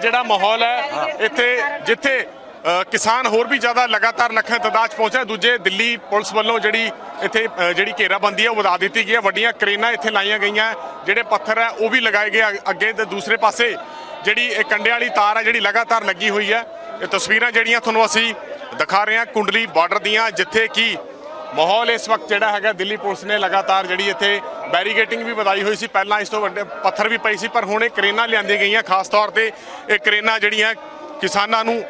ਜਿਹੜਾ ਮਾਹੌਲ ਹੈ ਇੱਥੇ ਜਿੱਥੇ ਕਿਸਾਨ ਹੋਰ ਵੀ ਜ਼ਿਆਦਾ ਲਗਾਤਾਰ ਲੱਖਾਂ ਤਾਦਾਦ ਪਹੁੰਚਿਆ ਦੂਜੇ ਦਿੱਲੀ ਪੁਲਿਸ ਵੱਲੋਂ ਜਿਹੜੀ ਇੱਥੇ ਜਿਹੜੀ ਘੇਰਾਬੰਦੀ ਹੈ ਉਹ ਵਧਾ ਦਿੱਤੀ ਗਈ ਹੈ। ਵੱਡੀਆਂ ਕਰੇਨਾਂ ਇੱਥੇ ਲਾਈਆਂ ਗਈਆਂ ਜਿਹੜੇ ਪੱਥਰ ਹੈ ਉਹ ਵੀ ਲਗਾਏ ਗਏ ਅੱਗੇ ਤੇ ਦੂਸਰੇ ਪਾਸੇ ਜਿਹੜੀ ਇਹ ਕੰਡੇ ਵਾਲੀ ਤਾਰ ਹੈ ਜਿਹੜੀ ਲਗਾਤਾਰ ਲੱਗੀ ਹੋਈ ਹੈ। ਇਹ ਤਸਵੀਰਾਂ ਜਿਹੜੀਆਂ ਤੁਹਾਨੂੰ ਅਸੀਂ ਦਿਖਾ ਰਹੇ ਹਾਂ ਕੁੰਡਲੀ ਬਾਰਡਰ ਦੀਆਂ ਜਿੱਥੇ ਕਿ ਮਾਹੌਲ ਇਸ ਵਕਤ ਜਿਹੜਾ ਹੈਗਾ ਦਿੱਲੀ ਪੁਲਿਸ ਨੇ ਲਗਾਤਾਰ ਜਿਹੜੀ ਇੱਥੇ ਬੈਰੀਗੇਟਿੰਗ ਵੀ ਵਧਾਈ ਹੋਈ ਸੀ। ਪਹਿਲਾਂ ਇਸ ਤੋਂ ਵੱਡੇ ਪੱਥਰ ਵੀ ਪਈ ਸੀ, ਪਰ ਹੁਣ ਇਹ ਕਰੇਨਾਂ ਲਿਆਂਦੀਆਂ ਗਈਆਂ। ਖਾਸ ਤੌਰ ਤੇ ਇਹ ਕਰੇਨਾਂ ਜਿਹੜੀਆਂ ਕਿਸਾਨਾਂ ਨੂੰ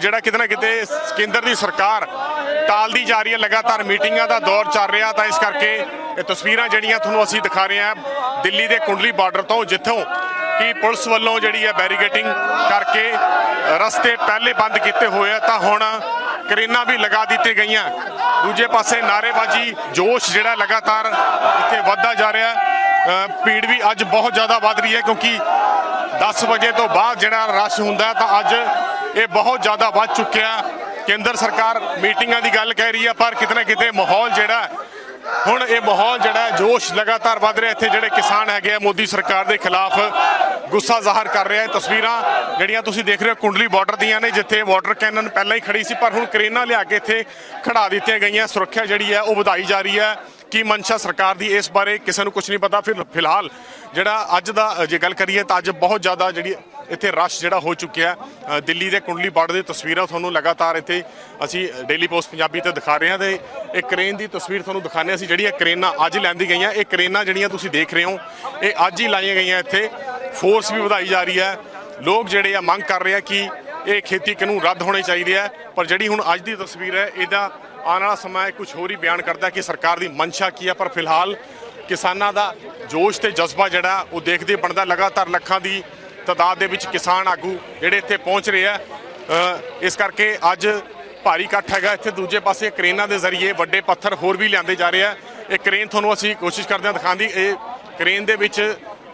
ਜਿਹੜਾ ਕਿਤੇ ਨਾ ਕਿਤੇ ਕੇਂਦਰ ਦੀ ਸਰਕਾਰ ਟਾਲਦੀ ਜਾ ਰਹੀ ਹੈ, ਲਗਾਤਾਰ ਮੀਟਿੰਗਾਂ ਦਾ ਦੌਰ ਚੱਲ ਰਿਹਾ। ਤਾਂ ਇਸ ਕਰਕੇ ਇਹ ਤਸਵੀਰਾਂ ਜਿਹੜੀਆਂ ਤੁਹਾਨੂੰ ਅਸੀਂ ਦਿਖਾ ਰਹੇ ਹਾਂ, ਦਿੱਲੀ ਦੇ ਕੁੰਡਲੀ ਬਾਰਡਰ ਤੋਂ, ਜਿੱਥੋਂ ਕਿ ਪੁਲਿਸ ਵੱਲੋਂ ਜਿਹੜੀ ਹੈ ਬੈਰੀਗੇਟਿੰਗ ਕਰਕੇ ਰਸਤੇ ਪਹਿਲੇ ਬੰਦ ਕੀਤੇ ਹੋਏ ਆ। ਤਾਂ ਹੁਣ ਕਰੇਨਾਂ ਵੀ ਲਗਾ ਦਿੱਤੇ ਗਈਆਂ ਦੂਜੇ ਪਾਸੇ ਨਾਰੇਬਾਜ਼ੀ ਜੋਸ਼ ਜਿਹੜਾ ਲਗਾਤਾਰ ਇੱਥੇ ਵੱਧਦਾ ਜਾ ਰਿਹਾ ਹੈ। ਭੀੜ ਵੀ ਅੱਜ ਬਹੁਤ ਜ਼ਿਆਦਾ ਵੱਧ ਰਹੀ ਹੈ ਕਿਉਂਕਿ 10 ਵਜੇ ਤੋਂ ਬਾਅਦ ਜਿਹੜਾ ਰਸ਼ ਹੁੰਦਾ ਤਾਂ ਅੱਜ ਇਹ ਬਹੁਤ ਜ਼ਿਆਦਾ ਵੱਧ ਚੁੱਕਿਆ ਕੇਂਦਰ ਸਰਕਾਰ ਮੀਟਿੰਗਾਂ ਦੀ ਗੱਲ ਕਹਿ ਰਹੀ ਹੈ, ਪਰ ਕਿਤੇ ਨਾ ਕਿਤੇ ਮਾਹੌਲ ਜਿਹੜਾ ਹੁਣ ਇਹ ਮਾਹੌਲ ਜਿਹੜਾ ਜੋਸ਼ ਲਗਾਤਾਰ ਵੱਧ ਰਿਹਾ। ਇੱਥੇ ਜਿਹੜੇ ਕਿਸਾਨ ਹੈਗੇ ਆ, ਮੋਦੀ ਸਰਕਾਰ ਦੇ ਖਿਲਾਫ ਗੁੱਸਾ ਜ਼ਾਹਰ ਕਰ ਰਿਹਾ ਹੈ। ਤਸਵੀਰਾਂ ਜਿਹੜੀਆਂ ਤੁਸੀਂ ਦੇਖ ਰਹੇ ਹੋ, ਕੁੰਡਲੀ ਬਾਰਡਰ ਦੀਆਂ ਨੇ, ਜਿੱਥੇ ਵਾਟਰ ਕੈਨਨ ਪਹਿਲਾਂ ਹੀ ਖੜੀ ਸੀ, ਪਰ ਹੁਣ ਕਰੇਨਾਂ ਲਿਆ ਕੇ ਇੱਥੇ ਖੜਾ ਦਿੱਤੀਆਂ ਗਈਆਂ। ਸੁਰੱਖਿਆ ਜਿਹੜੀ ਹੈ, ਉਹ ਵਧਾਈ ਜਾ ਰਹੀ ਹੈ। ਕੀ ਮਨਸ਼ਾ ਸਰਕਾਰ ਦੀ ਇਸ ਬਾਰੇ ਕਿਸੇ ਨੂੰ ਕੁਝ ਨਹੀਂ ਪਤਾ। ਫਿਰ ਫਿਲਹਾਲ ਜਿਹੜਾ ਅੱਜ ਦਾ ਜੇ ਗੱਲ ਕਰੀਏ ਤਾਂ ਅੱਜ ਬਹੁਤ ਜ਼ਿਆਦਾ ਜਿਹੜੀ ਇੱਥੇ ਰਸ਼ ਜਿਹੜਾ ਹੋ ਚੁੱਕਿਆ ਦਿੱਲੀ ਦੇ ਕੁੰਡਲੀ ਬਾਰਡਰ ਦੀ ਤਸਵੀਰਾਂ ਤੁਹਾਨੂੰ ਲਗਾਤਾਰ ਇੱਥੇ ਅਸੀਂ ਡੇਲੀ ਪੋਸਟ ਪੰਜਾਬੀ ਤੇ ਦਿਖਾ ਰਹੇ ਹਾਂ ਤੇ ਇਹ ਕ੍ਰੇਨ ਦੀ ਤਸਵੀਰ ਤੁਹਾਨੂੰ ਦਿਖਾਉਂਦੇ ਅਸੀਂ ਜਿਹੜੀਆਂ ਕਰੇਨਾਂ ਅੱਜ ਲੈਂਦੀ ਗਈਆਂ, ਇਹ ਕਰੇਨਾਂ ਜਿਹੜੀਆਂ ਤੁਸੀਂ ਦੇਖ ਰਹੇ ਹੋ, ਇਹ ਅੱਜ ਹੀ ਲਾਈਆਂ ਗਈਆਂ ਇੱਥੇ। ਫੋਰਸ ਵੀ ਵਧਾਈ ਜਾ ਰਹੀ ਹੈ। ਲੋਕ ਜਿਹੜੇ ਆ, ਮੰਗ ਕਰ ਰਹੇ ਆ ਕਿ ਇਹ ਖੇਤੀ ਕਾਨੂੰਨ ਰੱਦ ਹੋਣੇ ਚਾਹੀਦੇ ਆ, ਪਰ ਜਿਹੜੀ ਹੁਣ ਅੱਜ ਦੀ ਤਸਵੀਰ ਹੈ, ਇਹਦਾ ਆਉਣ ਵਾਲਾ ਸਮਾਂ ਕੁਝ ਹੋਰ ਹੀ ਬਿਆਨ ਕਰਦਾ ਕਿ ਸਰਕਾਰ ਦੀ ਮਨਸ਼ਾ ਕੀ ਹੈ ਪਰ ਫਿਲਹਾਲ ਕਿਸਾਨਾਂ ਦਾ ਜੋਸ਼ ਤੇ ਜਜ਼ਬਾ ਜਿਹੜਾ, ਉਹ ਦੇਖਦੇ ਬਣਦਾ, ਲਗਾਤਾਰ ਲੱਖਾਂ ਦੀ ਤਾਦਾਦ ਦੇ ਵਿੱਚ ਕਿਸਾਨ ਆਗੂ ਜਿਹੜੇ ਇੱਥੇ ਪਹੁੰਚ ਰਹੇ ਆ ਇਸ ਕਰਕੇ ਅੱਜ ਭਾਰੀ ਇਕੱਠ ਹੈਗਾ। ਇੱਥੇ ਦੂਜੇ ਪਾਸੇ ਕਰੇਨਾਂ ਦੇ ਜ਼ਰੀਏ ਵੱਡੇ ਪੱਥਰ ਹੋਰ ਵੀ ਲਿਆਂਦੇ ਜਾ ਰਹੇ ਆ। ਇਹ ਕਰੇਨ ਤੁਹਾਨੂੰ ਅਸੀਂ ਕੋਸ਼ਿਸ਼ ਕਰਦੇ ਹਾਂ ਦਿਖਾਉਣ ਦੀ। ਇਹ ਕਰੇਨ ਦੇ ਵਿੱਚ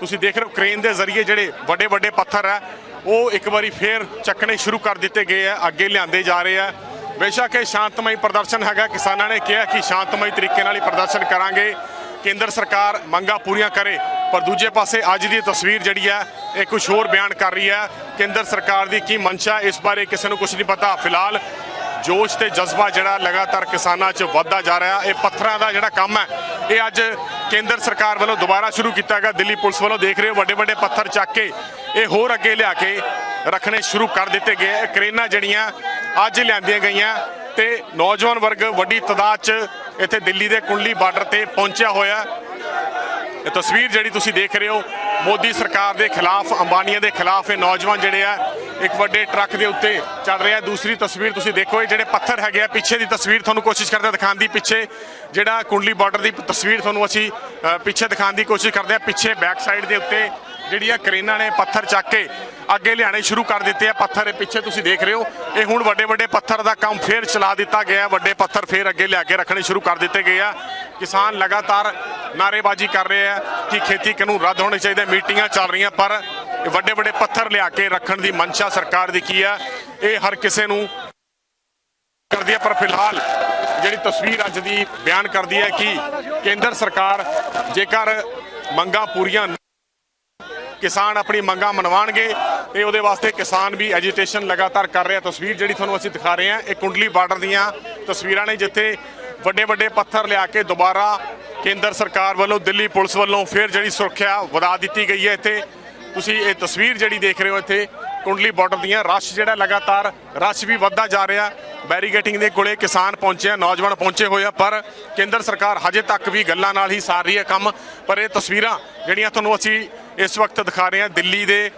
ਤੁਸੀਂ ਦੇਖ ਰਹੇ ਹੋ, ਕਰੇਨ ਦੇ ਜ਼ਰੀਏ ਜਿਹੜੇ ਵੱਡੇ ਵੱਡੇ ਪੱਥਰ ਆ, ਉਹ ਇੱਕ ਵਾਰੀ ਫੇਰ ਚੱਕਣੇ ਸ਼ੁਰੂ ਕਰ ਦਿੱਤੇ ਗਏ ਆ, ਅੱਗੇ ਲਿਆਂਦੇ ਜਾ ਰਹੇ ਆ। ਬੇਸ਼ੱਕ ਇਹ ਸ਼ਾਂਤਮਈ ਪ੍ਰਦਰਸ਼ਨ ਹੈਗਾ। ਕਿਸਾਨਾਂ ਨੇ ਕਿਹਾ ਕਿ ਸ਼ਾਂਤਮਈ ਤਰੀਕੇ ਨਾਲ ਹੀ ਪ੍ਰਦਰਸ਼ਨ ਕਰਾਂਗੇ। ਕੇਂਦਰ ਸਰਕਾਰ ਮੰਗਾਂ ਪੂਰੀਆਂ ਕਰੇ। ਪਰ ਦੂਜੇ ਪਾਸੇ ਅੱਜ ਦੀ ਤਸਵੀਰ ਜਿਹੜੀ ਹੈ, ਇਹ ਕੁਝ ਹੋਰ ਬਿਆਨ ਕਰ ਰਹੀ ਹੈ। ਕੇਂਦਰ ਸਰਕਾਰ ਦੀ ਕੀ ਮਨਸ਼ਾ ਇਸ ਬਾਰੇ ਕਿਸੇ ਨੂੰ ਕੁਝ ਨਹੀਂ ਪਤਾ। ਫਿਲਹਾਲ ਜੋਸ਼ ਤੇ ਜਜ਼ਬਾ ਜਿਹੜਾ ਲਗਾਤਾਰ ਕਿਸਾਨਾਂ 'ਚ ਵੱਧਦਾ ਜਾ ਰਿਹਾ। ਇਹ ਪੱਥਰਾਂ ਦਾ ਜਿਹੜਾ ਕੰਮ ਹੈ, ਇਹ ਅੱਜ ਕੇਂਦਰ ਸਰਕਾਰ ਵੱਲੋਂ ਦੁਬਾਰਾ ਸ਼ੁਰੂ ਕੀਤਾ ਗਿਆ। ਦਿੱਲੀ ਪੁਲਿਸ ਵੱਲੋਂ ਦੇਖ ਰਹੇ ਹੋ ਵੱਡੇ ਵੱਡੇ ਪੱਥਰ ਚੱਕ ਕੇ ਇਹ ਹੋਰ ਅੱਗੇ ਲਿਆ ਕੇ ਰੱਖਣੇ ਸ਼ੁਰੂ ਕਰ ਦਿੱਤੇ ਗਏ। ਕਰੇਨਾਂ ਜਿਹੜੀਆਂ ਅੱਜ ਲਿਆਂਦੀਆਂ ਗਈਆਂ ਤੇ ਨੌਜਵਾਨ ਵਰਗ ਵੱਡੀ ਤਾਦਾਦ 'ਚ ਇੱਥੇ ਦਿੱਲੀ ਦੇ ਕੁੰਡਲੀ ਬਾਰਡਰ ਤੇ ਪਹੁੰਚਿਆ ਹੋਇਆ। ਇਹ ਤਸਵੀਰ ਜਿਹੜੀ ਤੁਸੀਂ ਦੇਖ ਰਹੇ ਹੋ, ਮੋਦੀ ਸਰਕਾਰ ਦੇ ਖਿਲਾਫ, ਅੰਬਾਨੀਆਂ ਦੇ ਖਿਲਾਫ ਇਹ ਨੌਜਵਾਨ ਜਿਹੜੇ ਆ, ਇੱਕ ਵੱਡੇ ਟਰੱਕ ਦੇ ਉੱਤੇ ਚੜ ਰਿਹਾ ਦੂਸਰੀ ਤਸਵੀਰ ਤੁਸੀਂ ਦੇਖੋ, ਇਹ ਜਿਹੜੇ ਪੱਥਰ ਹੈਗੇ ਆ, ਪਿੱਛੇ ਦੀ ਤਸਵੀਰ ਤੁਹਾਨੂੰ ਕੋਸ਼ਿਸ਼ ਕਰਦੇ ਦਿਖਾਉਣ ਦੀ, ਪਿੱਛੇ ਜਿਹੜਾ ਕੁੰਡਲੀ ਬਾਰਡਰ ਦੀ ਤਸਵੀਰ ਤੁਹਾਨੂੰ ਅਸੀਂ ਪਿੱਛੇ ਦਿਖਾਉਣ ਦੀ ਕੋਸ਼ਿਸ਼ ਕਰਦੇ ਆ। ਪਿੱਛੇ ਬੈਕ ਸਾਈਡ ਦੇ ਉੱਤੇ ਜਿਹੜੀਆਂ ਕਰੇਨਾਂ ਨੇ ਪੱਥਰ ਚੱਕ ਕੇ ਅੱਗੇ ਲਿਆਣੇ ਸ਼ੁਰੂ ਕਰ ਦਿੱਤੇ ਆ ਪੱਥਰ, ਇਹ ਪਿੱਛੇ ਤੁਸੀਂ ਦੇਖ ਰਹੇ ਹੋ। ਇਹ ਹੁਣ ਵੱਡੇ ਵੱਡੇ ਪੱਥਰ ਦਾ ਕੰਮ ਫੇਰ ਚਲਾ ਦਿੱਤਾ ਗਿਆ। ਵੱਡੇ ਪੱਥਰ ਫੇਰ ਅੱਗੇ ਲਿਆ ਕੇ ਰੱਖਣੇ ਸ਼ੁਰੂ ਕਰ ਦਿੱਤੇ ਗਏ ਆ। ਕਿਸਾਨ ਲਗਾਤਾਰ ਨਾਰੇਬਾਜ਼ੀ ਕਰ ਰਹੇ ਆ ਕਿ ਖੇਤੀ ਕਾਨੂੰਨ ਰੱਦ ਹੋਣੇ ਚਾਹੀਦੇ, ਮੀਟਿੰਗਾਂ ਚੱਲ ਰਹੀਆਂ, ਪਰ ਵੱਡੇ ਵੱਡੇ ਪੱਥਰ ਲਿਆ ਕੇ ਰੱਖਣ ਦੀ ਮਨਸ਼ਾ ਸਰਕਾਰ ਦੀ ਕੀ ਆ, ਇਹ ਹਰ ਕਿਸੇ ਨੂੰ ਕਰਦੀ ਹੈ ਪਰ ਫਿਲਹਾਲ ਜਿਹੜੀ ਤਸਵੀਰ ਅੱਜ ਦੀ ਬਿਆਨ ਕਰਦੀ ਹੈ ਕਿ ਕੇਂਦਰ ਸਰਕਾਰ ਜੇਕਰ ਮੰਗਾਂ ਪੂਰੀਆਂ ਕਿਸਾਨ ਆਪਣੀ ਮੰਗਾਂ ਮਨਵਾਣਗੇ ਤੇ ਉਹਦੇ ਵਾਸਤੇ ਕਿਸਾਨ ਵੀ ਐਜੀਟੇਸ਼ਨ ਲਗਾਤਾਰ ਕਰ ਰਿਹਾ। ਤਸਵੀਰ ਜਿਹੜੀ ਤੁਹਾਨੂੰ ਅਸੀਂ ਦਿਖਾ ਰਹੇ ਹਾਂ, ਇਹ ਕੁੰਡਲੀ ਬਾਰਡਰ ਦੀਆਂ ਤਸਵੀਰਾਂ ਨੇ, ਜਿੱਥੇ ਵੱਡੇ ਵੱਡੇ ਪੱਥਰ ਲਿਆ ਕੇ ਦੁਬਾਰਾ ਕੇਂਦਰ ਸਰਕਾਰ ਵੱਲੋਂ, ਦਿੱਲੀ ਪੁਲਿਸ ਵੱਲੋਂ ਫਿਰ ਜਿਹੜੀ ਸੁਰੱਖਿਆ ਵਧਾ ਦਿੱਤੀ ਗਈ ਹੈ ਇੱਥੇ। ਤੁਸੀਂ ਇਹ ਤਸਵੀਰ ਜਿਹੜੀ ਦੇਖ ਰਹੇ ਹੋ ਇੱਥੇ, ਕੁੰਡਲੀ ਬਾਰਡਰ ਦੀਆਂ ਰਸ਼ ਜਿਹੜਾ ਲਗਾਤਾਰ, ਰਸ਼ ਵੀ ਵੱਧਦਾ ਜਾ ਰਿਹਾ। ਬੈਰੀਗੇਟਿੰਗ ਦੇ ਕੋਲੇ ਕਿਸਾਨ ਪਹੁੰਚੇ ਆ, ਨੌਜਵਾਨ ਪਹੁੰਚੇ ਹੋਏ ਆ, ਪਰ ਕੇਂਦਰ ਸਰਕਾਰ ਹਜੇ ਤੱਕ ਵੀ ਗੱਲਾਂ ਨਾਲ ਹੀ ਸਾਰ ਰਹੀ ਹੈ ਕੰਮ। ਪਰ ਇਹ ਤਸਵੀਰਾਂ ਜਿਹੜੀਆਂ ਤੁਹਾਨੂੰ ਅਸੀਂ ਇਸ ਵਕਤ ਦਿਖਾ ਰਹੇ ਹਾਂ ਦਿੱਲੀ ਦੇ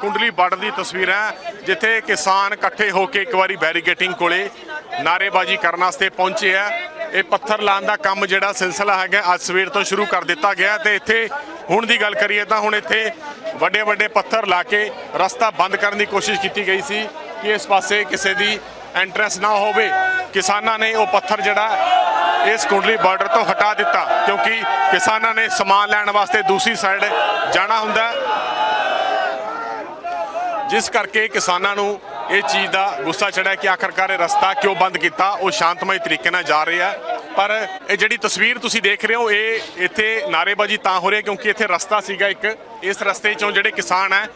ਕੁੰਡਲੀ ਬਾਰਡਰ ਦੀ ਤਸਵੀਰਾਂ ਜਿੱਥੇ ਕਿਸਾਨ ਇਕੱਠੇ ਹੋ ਕੇ ਇੱਕ ਵਾਰੀ ਬੈਰੀਗੇਟਿੰਗ ਕੋਲੇ ਨਾਰੇਬਾਜ਼ੀ ਕਰਨ ਵਾਸਤੇ ਪਹੁੰਚੇ ਆ ਇਹ ਪੱਥਰ ਲਾਉਣ ਦਾ ਕੰਮ ਜਿਹੜਾ ਸਿਲਸਿਲਾ ਹੈਗਾ, ਅੱਜ ਸਵੇਰ ਤੋਂ ਸ਼ੁਰੂ ਕਰ ਦਿੱਤਾ ਗਿਆ ਤੇ ਇੱਥੇ ਹੁਣ ਦੀ ਗੱਲ ਕਰੀਏ ਤਾਂ ਹੁਣ ਇੱਥੇ ਵੱਡੇ ਵੱਡੇ ਪੱਥਰ ਲਾ ਕੇ ਰਸਤਾ ਬੰਦ ਕਰਨ ਦੀ ਕੋਸ਼ਿਸ਼ ਕੀਤੀ ਗਈ ਸੀ ਕਿ ਇਸ ਪਾਸੇ ਕਿਸੇ ਦੀ ਐਂਟਰੈਂਸ ਨਾ ਹੋਵੇ। ਕਿਸਾਨਾਂ ਨੇ ਉਹ ਪੱਥਰ ਜਿਹੜਾ ਇਸ ਕੁੰਡਲੀ ਬਾਰਡਰ ਤੋਂ ਹਟਾ ਦਿੱਤਾ, ਕਿਉਂਕਿ ਕਿਸਾਨਾਂ ਨੇ ਸਮਾਨ ਲੈਣ ਵਾਸਤੇ ਦੂਸਰੀ ਸਾਈਡ ਜਾਣਾ ਹੁੰਦਾ ਜਿਸ ਕਰਕੇ ਕਿਸਾਨਾਂ ਨੂੰ ਇਹ ਚੀਜ਼ ਦਾ ਗੁੱਸਾ ਚੜਿਆ ਕਿ ਆਖਰਕਾਰ ਇਹ ਰਸਤਾ ਕਿਉਂ ਬੰਦ ਕੀਤਾ, ਉਹ ਸ਼ਾਂਤਮਈ ਤਰੀਕੇ ਨਾਲ ਜਾ ਰਿਹਾ ਪਰ ਇਹ ਜਿਹੜੀ ਤਸਵੀਰ ਤੁਸੀਂ ਦੇਖ ਰਹੇ ਹੋ, ਇਹ ਇੱਥੇ ਨਾਰੇਬਾਜ਼ੀ ਤਾਂ ਹੋ ਰਹੀ ਹੈ, ਕਿਉਂਕਿ ਇੱਥੇ ਰਸਤਾ ਸੀਗਾ ਇੱਕ। ਇਸ ਰਸਤੇ ਚੋਂ ਜਿਹੜੇ ਕਿਸਾਨ ਹੈ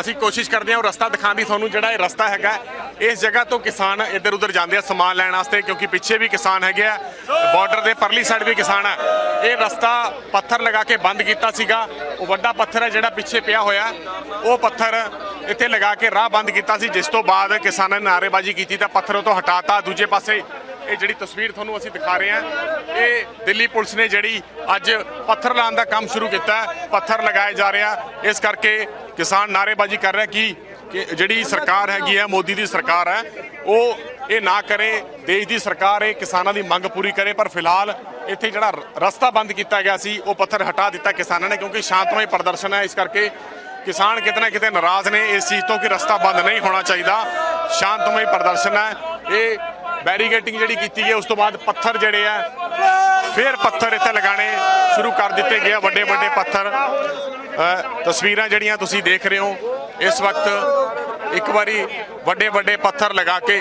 ਅਸੀਂ ਕੋਸ਼ਿਸ਼ ਕਰਦੇ ਹਾਂ ਉਹ ਰਸਤਾ ਦਿਖਾਉਣ ਦੀ। ਤੁਹਾਨੂੰ ਜਿਹੜਾ ਇਹ ਰਸਤਾ ਹੈਗਾ, ਇਸ ਜਗ੍ਹਾ ਤੋਂ ਕਿਸਾਨ ਇੱਧਰ ਉੱਧਰ ਜਾਂਦੇ ਆ ਸਮਾਨ ਲੈਣ ਵਾਸਤੇ, ਕਿਉਂਕਿ ਪਿੱਛੇ ਵੀ ਕਿਸਾਨ ਹੈਗੇ ਆ ਬਾਰਡਰ ਦੇ ਪਰਲੀ ਸਾਈਡ ਵੀ ਕਿਸਾਨ ਆ। ਇਹ ਰਸਤਾ ਪੱਥਰ ਲਗਾ ਕੇ ਬੰਦ ਕੀਤਾ ਸੀਗਾ। ਉਹ ਵੱਡਾ ਪੱਥਰ ਹੈ ਜਿਹੜਾ ਪਿੱਛੇ ਪਿਆ ਹੋਇਆ। ਉਹ ਪੱਥਰ ਇੱਥੇ ਲਗਾ ਕੇ ਰਾਹ ਬੰਦ ਕੀਤਾ ਸੀ। ਜਿਸ ਤੋਂ ਬਾਅਦ ਕਿਸਾਨਾਂ ਨੇ ਨਾਅਰੇਬਾਜ਼ੀ ਕੀਤੀ ਤਾਂ ਪੱਥਰ ਉਹ ਤੋਂ ਹਟਾਤਾ। ਦੂਜੇ ਪਾਸੇ ਇਹ ਜਿਹੜੀ ਤਸਵੀਰ ਤੁਹਾਨੂੰ ਅਸੀਂ ਦਿਖਾ ਰਹੇ ਹਾਂ, ਇਹ ਦਿੱਲੀ ਪੁਲਿਸ ਨੇ ਜਿਹੜੀ ਅੱਜ ਪੱਥਰ ਲਾਉਣ ਦਾ ਕੰਮ ਸ਼ੁਰੂ ਕੀਤਾ। ਪੱਥਰ ਲਗਾਏ ਜਾ ਰਿਹਾ ਇਸ ਕਰਕੇ ਕਿਸਾਨ ਨਾਅਰੇਬਾਜ਼ੀ ਕਰ ਰਿਹਾ ਕਿ ਕਿ ਜਿਹੜੀ ਸਰਕਾਰ ਹੈਗੀ ਹੈ, ਮੋਦੀ ਦੀ ਸਰਕਾਰ ਹੈ, ਉਹ ਇਹ ਨਾ ਕਰੇ, ਦੇਸ਼ ਦੀ ਸਰਕਾਰ ਇਹ ਕਿਸਾਨਾਂ ਦੀ ਮੰਗ ਪੂਰੀ ਕਰੇ, ਪਰ ਫਿਲਹਾਲ ਇੱਥੇ ਜਿਹੜਾ ਰ- ਰਸਤਾ ਬੰਦ ਕੀਤਾ ਗਿਆ ਸੀ, ਉਹ ਪੱਥਰ ਹਟਾ ਦਿੱਤਾ ਕਿਸਾਨਾਂ ਨੇ, ਕਿਉਂਕਿ ਸ਼ਾਂਤਮਈ ਪ੍ਰਦਰਸ਼ਨ ਹੈ। ਇਸ ਕਰਕੇ ਕਿਸਾਨ ਕਿਤੇ ਨਾ ਕਿਤੇ ਨਾਰਾਜ਼ ਨੇ, ਇਸ ਚੀਜ਼ ਤੋਂ ਕਿ ਰਸਤਾ ਬੰਦ ਨਹੀਂ ਹੋਣਾ ਚਾਹੀਦਾ। ਸ਼ਾਂਤਮਈ ਪ੍ਰਦਰਸ਼ਨ ਹੈ। ਇਹ ਬੈਰੀਗੇਟਿੰਗ ਜਿਹੜੀ ਕੀਤੀ ਗਈ, ਉਸ ਤੋਂ ਬਾਅਦ ਪੱਥਰ ਜਿਹੜੇ ਆ ਫਿਰ ਪੱਥਰ ਇੱਥੇ ਲਗਾਣੇ ਸ਼ੁਰੂ ਕਰ ਦਿੱਤੇ ਗਏ ਵੱਡੇ ਵੱਡੇ ਪੱਥਰ। ਤਸਵੀਰਾਂ ਜਿਹੜੀਆਂ ਤੁਸੀਂ ਦੇਖ ਰਹੇ ਹੋ, ਇਸ ਵਕਤ ਇੱਕ ਵਾਰੀ ਵੱਡੇ ਵੱਡੇ ਪੱਥਰ ਲਗਾ ਕੇ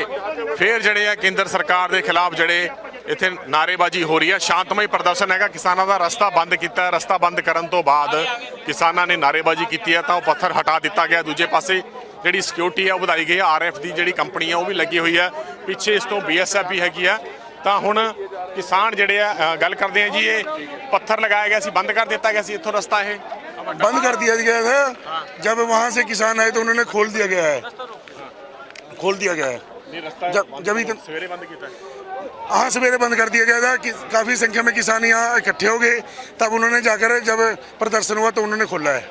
ਫਿਰ ਜਿਹੜੇ ਆ ਕੇਂਦਰ ਸਰਕਾਰ ਦੇ ਖਿਲਾਫ ਜਿਹੜੇ ਇੱਥੇ ਨਾਰੇਬਾਜ਼ੀ ਹੋ ਰਹੀ ਹੈ ਸ਼ਾਂਤਮਈ ਪ੍ਰਦਰਸ਼ਨ ਹੈਗਾ। ਕਿਸਾਨਾਂ ਦਾ ਰਸਤਾ ਬੰਦ ਕੀਤਾ, ਰਸਤਾ ਬੰਦ ਕਰਨ ਤੋਂ ਬਾਅਦ ਕਿਸਾਨਾਂ ਨੇ ਨਾਰੇਬਾਜ਼ੀ ਕੀਤੀ ਹੈ ਤਾਂ ਉਹ ਪੱਥਰ ਹਟਾ ਦਿੱਤਾ ਗਿਆ। ਦੂਜੇ ਪਾਸੇ ਜਿਹੜੀ ਸਿਕਿਉਰਿਟੀ ਆ ਉਹ ਵਧਾਈ ਗਈ ਹੈ ਆਰਐਫ ਦੀ ਜਿਹੜੀ ਕੰਪਨੀ ਆ ਉਹ ਵੀ ਲੱਗੀ ਹੋਈ ਹੈ ਪਿੱਛੇ ਇਸ ਤੋਂ ਬੀਐਸਐਫ ਵੀ ਹੈਗੀ ਆ। ਤਾਂ ਹੁਣ ਕਿਸਾਨ ਜਿਹੜੇ ਆ ਗੱਲ ਕਰਦੇ ਆ ਜੀ, ਇਹ ਪੱਥਰ ਲਗਾਇਆ ਗਿਆ ਸੀ, ਬੰਦ ਕਰ ਦਿੱਤਾ ਗਿਆ ਸੀ। ਇੱਥੋਂ ਰਸਤਾ ਇਹ बंद कर दिया गया था। जब वहाँ से किसान आए तो उन्होंने खोल दिया गया है। खोल दिया गया है। जब जब इतन... सवेरे बंद किया हाँ सवेरे बंद कर दिया गया था कि काफ़ी संख्या में किसान यहाँ इकट्ठे हो गए। तब उन्होंने जाकर जब प्रदर्शन हुआ तो उन्होंने खोला है।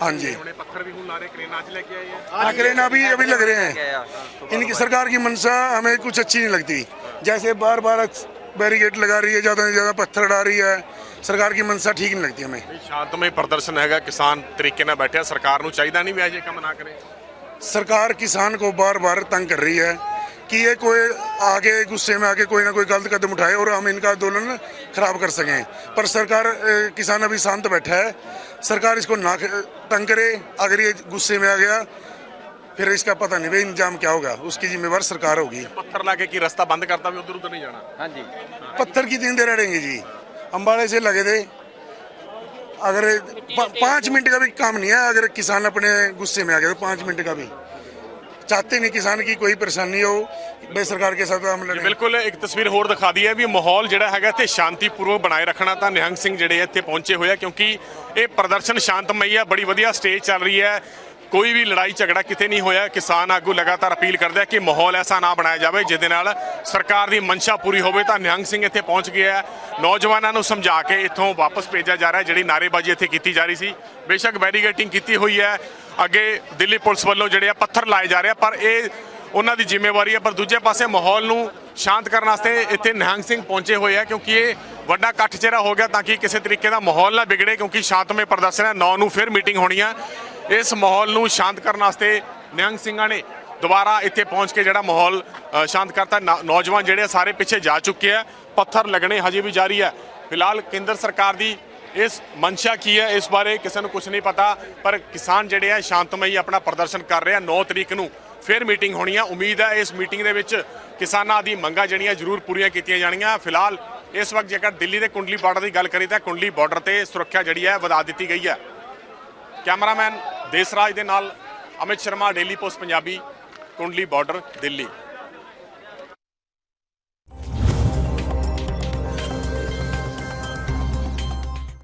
हाँ जी। भी क्रेन अभी हाँ, अभी लग रहे हैं। इनकी सरकार की मंशा हमें कुछ अच्छी नहीं लगती। जैसे बार बार बैरिकेड लगा रही है ज़्यादा से ज़्यादा पत्थर डाल रही है। सरकार की मंशा ठीक नहीं लगती हमें ਇਹ ਸ਼ਾਂਤਮਈ ਪ੍ਰਦਰਸ਼ਨ ਹੈਗਾ ਕਿਸਾਨ ਤਰੀਕੇ ਨਾਲ ਬੈਠਿਆ ਸਰਕਾਰ ਨੂੰ ਚਾਹੀਦਾ ਨਹੀਂ ਵੀ ਅਜੇ ਕੰਮ ਨਾ ਕਰੇ सरकार किसान को बार बार तंग कर रही है कि ये कोई आगे गुस्से में आके कोई ना कोई गलत कदम उठाए और हम इनका आंदोलन खराब कर सकें पर सरकार अ, किसान अभी शांत बैठा है सरकार इसको ना ख- तंग करे अगर ये गुस्से में आ गया फिर इसका पता नहीं भाई इंजाम क्या होगा उसकी जिम्मेवार सरकार होगी ਪੱਥਰ ਲਾ ਕੇ ਕੀ ਰਸਤਾ ਬੰਦ ਕਰਤਾ ਵੀ ਉਧਰ ਉਧਰ ਨਹੀਂ ਜਾਣਾ ਹਾਂਜੀ पत्थर की दिन दे रहेंगे जी अम्बाड़े से लगे थे अगर प- पाँच मिनट का भी काम नहीं है अगर किसान अपने गुस्से में आ गया तो पाँच मिनट का भी चाहते नहीं किसान की कोई परेशानी हो भाई सरकार के साथ हम लड़ें ਬਿਲਕੁਲ ਇੱਕ ਤਸਵੀਰ ਹੋਰ ਦਿਖਾ ਦਈਏ ਵੀ ਮਾਹੌਲ ਜਿਹੜਾ ਹੈਗਾ ਇੱਥੇ ਸ਼ਾਂਤੀਪੂਰਵਕ ਬਣਾਏ ਰੱਖਣਾ ਤਾਂ ਨਿਹੰਗ ਸਿੰਘ ਜਿਹੜੇ ਆ ਇੱਥੇ ਪਹੁੰਚੇ ਹੋਏ ਆ ਕਿਉਂਕਿ ਇਹ ਪ੍ਰਦਰਸ਼ਨ ਸ਼ਾਂਤਮਈ ਆ ਬੜੀ ਵਧੀਆ ਸਟੇਜ ਚੱਲ ਰਹੀ ਹੈ ਕੋਈ ਵੀ ਲੜਾਈ ਝਗੜਾ ਕਿਤੇ ਨਹੀਂ ਹੋਇਆ। ਕਿਸਾਨ ਆਗੂ ਲਗਾਤਾਰ ਅਪੀਲ ਕਰਦੇ ਆ ਕਿ ਮਾਹੌਲ ਐਸਾ ਨਾ ਬਣਾਇਆ ਜਾਵੇ, ਜਿਹਦੇ ਨਾਲ ਸਰਕਾਰ ਦੀ ਮਨਸ਼ਾ ਪੂਰੀ ਹੋਵੇ ਤਾਂ ਨਿਹੰਗ ਸਿੰਘ ਇੱਥੇ ਪਹੁੰਚ ਗਿਆ ਹੈ। ਨੌਜਵਾਨਾਂ ਨੂੰ ਸਮਝਾ ਕੇ ਇੱਥੋਂ ਵਾਪਸ ਭੇਜਿਆ ਜਾ ਰਿਹਾ ਜਿਹੜੀ ਨਾਰੇਬਾਜ਼ੀ ਇੱਥੇ ਕੀਤੀ ਜਾ ਰਹੀ ਸੀ। ਬੇਸ਼ੱਕ ਬੈਰੀਗੇਟਿੰਗ ਕੀਤੀ ਹੋਈ ਹੈ। ਅੱਗੇ ਦਿੱਲੀ ਪੁਲਿਸ ਵੱਲੋਂ ਜਿਹੜੇ ਆ ਪੱਥਰ ਲਾਏ ਜਾ ਰਹੇ ਆ, ਪਰ ਇਹ ਉਹਨਾਂ ਦੀ ਜ਼ਿੰਮੇਵਾਰੀ ਹੈ, ਪਰ ਦੂਜੇ ਪਾਸੇ ਮਾਹੌਲ ਨੂੰ ਸ਼ਾਂਤ ਕਰਨ ਵਾਸਤੇ ਇੱਥੇ ਨਿਹੰਗ ਸਿੰਘ ਪਹੁੰਚੇ ਹੋਏ ਆ, ਕਿਉਂਕਿ ਇਹ ਵੱਡਾ ਇਕੱਠ ਚਿਹਰਾ ਹੋ ਗਿਆ ਤਾਂ ਕਿ ਕਿਸੇ ਤਰੀਕੇ ਦਾ ਮਾਹੌਲ ਨਾ ਵਿਗੜੇ, ਕਿਉਂਕਿ ਸ਼ਾਂਤਮਈ ਪ੍ਰਦਰਸ਼ਨ ਹੈ। 9 ਨੂੰ ਫਿਰ ਮੀਟਿੰਗ ਹੋਣੀ ਆ। ਇਸ ਮਾਹੌਲ ਨੂੰ ਸ਼ਾਂਤ ਕਰਨ ਵਾਸਤੇ ਨਿਹੰਗ ਸਿੰਘਾਂ ਨੇ ਦੁਬਾਰਾ ਇੱਥੇ ਪਹੁੰਚ ਕੇ ਜਿਹੜਾ ਮਾਹੌਲ ਸ਼ਾਂਤ ਕਰਤਾ। ਨੌ- ਨੌਜਵਾਨ ਜਿਹੜੇ ਸਾਰੇ ਪਿੱਛੇ ਜਾ ਚੁੱਕੇ ਆ। ਪੱਥਰ ਲੱਗਣੇ ਹਜੇ ਵੀ ਜਾਰੀ ਹੈ ਫਿਲਹਾਲ ਕੇਂਦਰ ਸਰਕਾਰ ਦੀ ਇਸ ਮਨਸ਼ਾ ਕੀ ਹੈ, ਇਸ ਬਾਰੇ ਕਿਸੇ ਨੂੰ ਕੁਝ ਨਹੀਂ ਪਤਾ, ਪਰ ਕਿਸਾਨ ਜਿਹੜੇ ਆ, ਸ਼ਾਂਤਮਈ ਆਪਣਾ ਪ੍ਰਦਰਸ਼ਨ ਕਰ ਰਹੇ ਆ। 9 ਤਰੀਕ ਨੂੰ ਫਿਰ ਮੀਟਿੰਗ ਹੋਣੀ ਆ। ਉਮੀਦ ਹੈ ਇਸ ਮੀਟਿੰਗ ਦੇ ਵਿੱਚ ਕਿਸਾਨਾਂ ਦੀ ਮੰਗਾਂ ਜਿਹੜੀਆਂ ਜ਼ਰੂਰ ਪੂਰੀਆਂ ਕੀਤੀਆਂ ਜਾਣਗੀਆਂ ਫਿਲਹਾਲ ਇਸ ਵਕਤ ਜੇਕਰ ਦਿੱਲੀ ਦੇ ਕੁੰਡਲੀ ਬਾਰਡਰ ਦੀ ਗੱਲ ਕਰੀ ਤਾਂ ਕੁੰਡਲੀ ਬਾਰਡਰ ਤੇ ਸੁਰੱਖਿਆ ਜਿਹੜੀ ਹੈ ਵਧਾ ਦਿੱਤੀ ਗਈ ਹੈ। ਕੈਮਰਾਮੈਨ ਦੇਸਰਾਜ ਦੇ ਨਾਲ Amit Sharma Daily Post Punjabi Kundli border Delhi.